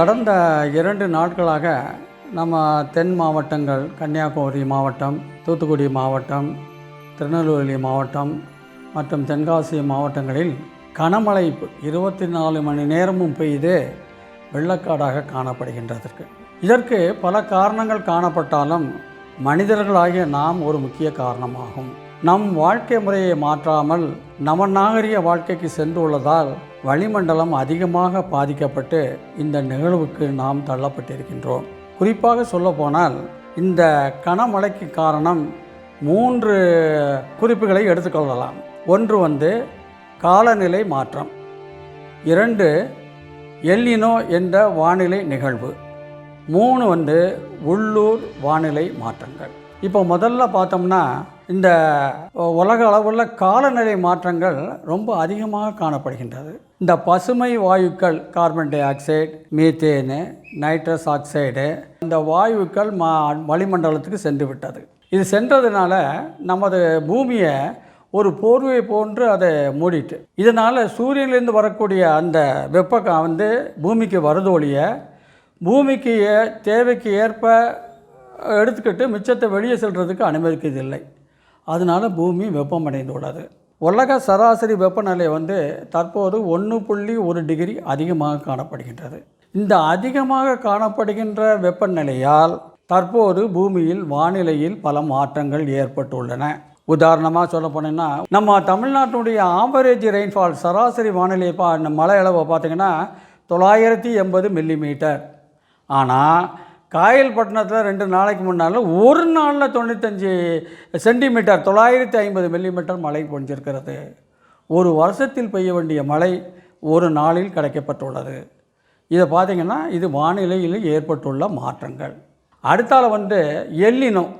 கடந்த இரண்டு நாட்களாக நம்ம தென் மாவட்டங்கள் கன்னியாகுமரி மாவட்டம் தூத்துக்குடி மாவட்டம் திருநெல்வேலி மாவட்டம் மற்றும் தென்காசி மாவட்டங்களில் கனமழை இருபத்தி நாலு மணி நேரமும் பெய்து வெள்ளக்காடாக காணப்படுகின்றதற்கு. இதற்கு பல காரணங்கள் காணப்பட்டாலும் மனிதர்களாகிய நாம் ஒரு முக்கிய காரணமாகும். நம் வாழ்க்கை முறையை மாற்றாமல் நம நாகரிக வாழ்க்கைக்கு சென்றுள்ளதால் வளிமண்டலம் அதிகமாக பாதிக்கப்பட்டு இந்த நிகழ்வுக்கு நாம் தள்ளப்பட்டிருக்கின்றோம். குறிப்பாக சொல்லப்போனால் இந்த கனமழைக்கு காரணம் மூன்று குறிப்புகளை எடுத்துக்கொள்ளலாம் ஒன்று வந்து காலநிலை மாற்றம். இரண்டு எல்லினோ என்ற வானிலை நிகழ்வு. மூணு வந்து உள்ளூர் வானிலை மாற்றங்கள். இப்போ முதல்ல பார்த்தோம்னா இந்த உலக அளவில் காலநிலை மாற்றங்கள் ரொம்ப அதிகமாக காணப்படுகின்றது. இந்த பசுமை வாயுக்கள் carbon dioxide methane nitrous oxide இந்த வாயுக்கள் மா வளிமண்டலத்துக்கு சென்று விட்டது. இது சென்றதுனால நமது பூமியை ஒரு போர்வை போன்று அதை மூடிட்டு இதனால் சூரியனிலிருந்து வரக்கூடிய அந்த வெப்பக்கம் வந்து பூமிக்கு வருதோழிய பூமிக்கு ஏ தேவைக்கு ஏற்ப எடுத்துக்கிட்டு மிச்சத்தை வெளியே செல்றதுக்கு அனுமதிக்கிறதில்லை அதனால் பூமி வெப்பமடைந்து உள்ளது உலக சராசரி வெப்பநிலை வந்து தற்போது ஒன்று புள்ளி ஒரு டிகிரி அதிகமாக காணப்படுகின்றது. இந்த அதிகமாக காணப்படுகின்ற வெப்பநிலையால் தற்போது பூமியில் வானிலையில் பல மாற்றங்கள் ஏற்பட்டுள்ளன. உதாரணமாக சொல்ல போனீங்கன்னா நம்ம தமிழ்நாட்டினுடைய ஆவரேஜ் ரெயின்ஃபால் சராசரி வானிலை பா மழை அளவை பார்த்திங்கன்னா தொள்ளாயிரத்தி எண்பது மில்லிமீட்டர் ஆனால் காயல்பட்டினத்தில் ரெண்டு நாளைக்கு முன்னால் ஒரு நாளில் தொண்ணூத்தஞ்சு சென்டிமீட்டர் தொள்ளாயிரத்தி ஐம்பது மில்லிமீட்டர் மழை பொழிஞ்சிருக்கிறது. ஒரு வருஷத்தில் பெய்ய வேண்டிய மழை ஒரு நாளில் கிடைக்கப்பட்டுள்ளது. இதை பார்த்திங்கன்னா இது வானிலையில் ஏற்பட்டுள்ள மாற்றங்கள். அடுத்தால வந்து எல்லினம்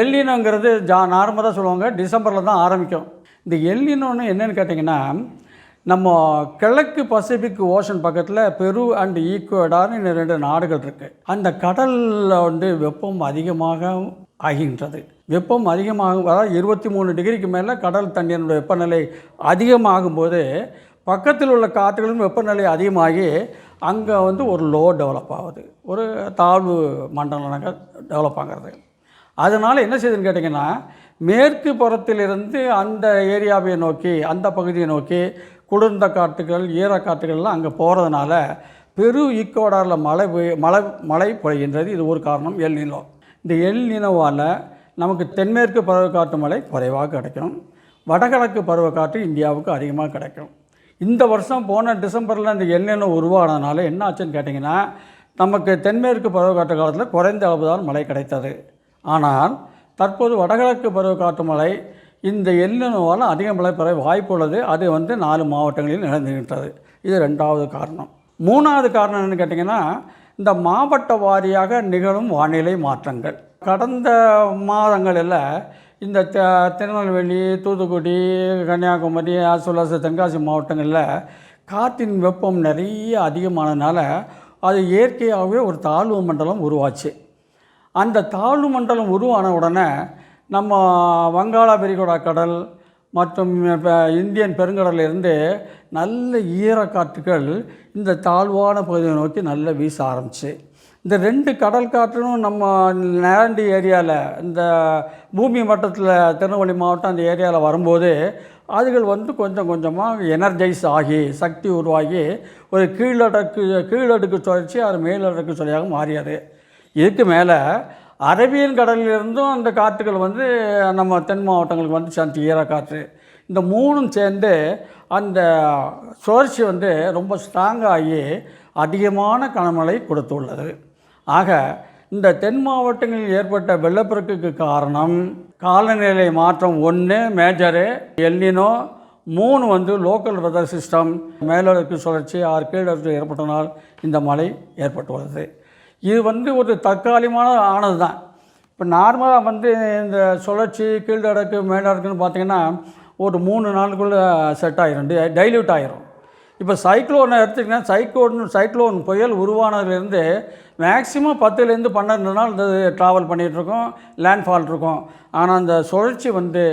எல்லினங்கிறது ஜா நார்மலாக சொல்லுவாங்க டிசம்பரில் தான் ஆரம்பிக்கும். இந்த எல்லினோன்னு என்னென்னு கேட்டிங்கன்னா நம்ம கிழக்கு பசிபிக் ஓஷன் பக்கத்தில் பெரு அண்ட் ஈக்குவடார்னு ரெண்டு நாடுகள் இருக்குது அந்த கடலில் வந்து வெப்பம் அதிகமாக ஆகின்றது. வெப்பம் அதிகமாகும் அதாவது இருபத்தி மூணு டிகிரிக்கு மேலே கடல் தண்ணீரோட வெப்பநிலை அதிகமாகும் போது பக்கத்தில் உள்ள காற்றுகளும் வெப்பநிலை அதிகமாகி அங்கே வந்து ஒரு லோ டெவலப் ஆகுது. ஒரு தாழ்வு மண்டலமாக டெவலப் ஆகிறது. அதனால் என்ன செய்யுதுன்னு கேட்டிங்கன்னா மேற்கு புறத்திலிருந்து அந்த ஏரியாவை நோக்கி அந்த பகுதியை நோக்கி குளிர்ந்த காற்றுகள் ஈரக்காற்றுகள்லாம் அங்கே போகிறதுனால பெரு ஈக்குவடாரில் மழை மழை மழை பொழிகின்றது இது ஒரு காரணம். எல் நிலம் இந்த எல் நிலோவால் நமக்கு தென்மேற்கு பருவக்காற்று மழை குறைவாக கிடைக்கும். வடகிழக்கு பருவக்காற்று இந்தியாவுக்கு அதிகமாக கிடைக்கும். இந்த வருஷம் போன டிசம்பரில் இந்த எல்நிலோ உருவானதுனால என்ன ஆச்சுன்னு கேட்டிங்கன்னா நமக்கு தென்மேற்கு பருவக்காற்று காலத்தில் குறைந்த அளவு தான் மழை கிடைத்தது. ஆனால் தற்போது வடகிழக்கு பருவக்காற்று மழை இந்த எல்லினோவால் அதிக மழை பெற வாய்ப்பு உள்ளது. அது வந்து நாலு மாவட்டங்களில் நிகழ்ந்துகின்றது இது ரெண்டாவது காரணம். மூணாவது காரணம் என்னென்னு கேட்டிங்கன்னா இந்த மாவட்ட வாரியாக நிகழும் வானிலை மாற்றங்கள். கடந்த மாதங்களில் இந்த த திருநெல்வேலி தூத்துக்குடி கன்னியாகுமரி அசுலாச தென்காசி மாவட்டங்களில் காற்றின் வெப்பம் நிறைய அதிகமானதுனால அது இயற்கையாகவே ஒரு தாழ்வு மண்டலம் உருவாச்சு. அந்த தாழ்வு மண்டலம் உருவான உடனே நம்ம வங்காள விரிகுடா கடல் மற்றும் இப்போ இந்தியன் பெருங்கடலிருந்து நல்ல ஈரக்காற்றுகள் இந்த தாழ்வான பகுதியை நோக்கி நல்ல வீச ஆரம்பிச்சு. இந்த ரெண்டு கடல் காற்றும் நம்ம நேரண்டி ஏரியாவில் இந்த பூமி மட்டத்தில் திருநெல்வேலி மாவட்டம் அந்த ஏரியாவில் வரும்போது அதுகள் வந்து கொஞ்சம் கொஞ்சமாக எனர்ஜைஸ் ஆகி சக்தி உருவாகி ஒரு கீழடுக்கு கீழடுக்கு சுழற்சி அது மேலடுக்கு சுழியாக மாறியது. இதுக்கு மேலே அரபியன் கடலிலிருந்தும் அந்த காற்றுகள் வந்து நம்ம தென் மாவட்டங்களுக்கு வந்து சேர்ந்து ஈரக்காற்று இந்த மூணும் சேர்ந்து அந்த சுழற்சி வந்து ரொம்ப ஸ்ட்ராங்காகி அதிகமான கனமழை கொடுத்துள்ளது. ஆக இந்த தென் மாவட்டங்களில் ஏற்பட்ட வெள்ளப்பெருக்குக்கு காரணம் காலநிலை மாற்றம் ஒன்று மேஜரு எல்லினோ மூணு வந்து லோக்கல் வெதர் சிஸ்டம் மேலடுக்கு சுழற்சி ஆறு கீழடுக்கு ஏற்பட்டனால் இந்த மழை ஏற்பட்டுள்ளது. இது வந்து ஒரு தற்காலிகமான ஆனது தான் இப்போ நார்மலாக வந்து இந்த சுழற்சி கீழ்டடக்கு மேலடக்குன்னு பார்த்தீங்கன்னா ஒரு மூணு நாளுக்குள்ளே செட் ஆகிரும் டைல்யூட் ஆகிரும் இப்போ சைக்ளோனை எடுத்துக்கிட்டா சைக்ளோன் சைக்ளோன் புயல் உருவானதுலேருந்து மேக்ஸிமம் பத்துலேருந்து பன்னெண்டு நாள் இந்த ட்ராவல் பண்ணிகிட்ருக்கோம் லேண்ட்ஃபால் இருக்கும். ஆனால் அந்த சுழற்சி வந்து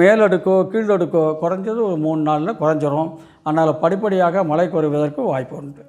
மேலடுக்கோ கீழடுக்கோ குறைஞ்சது ஒரு மூணு நாளில் குறைஞ்சிரும். அதனால் படிப்படியாக மழை குறைவதற்கு வாய்ப்பு உண்டு.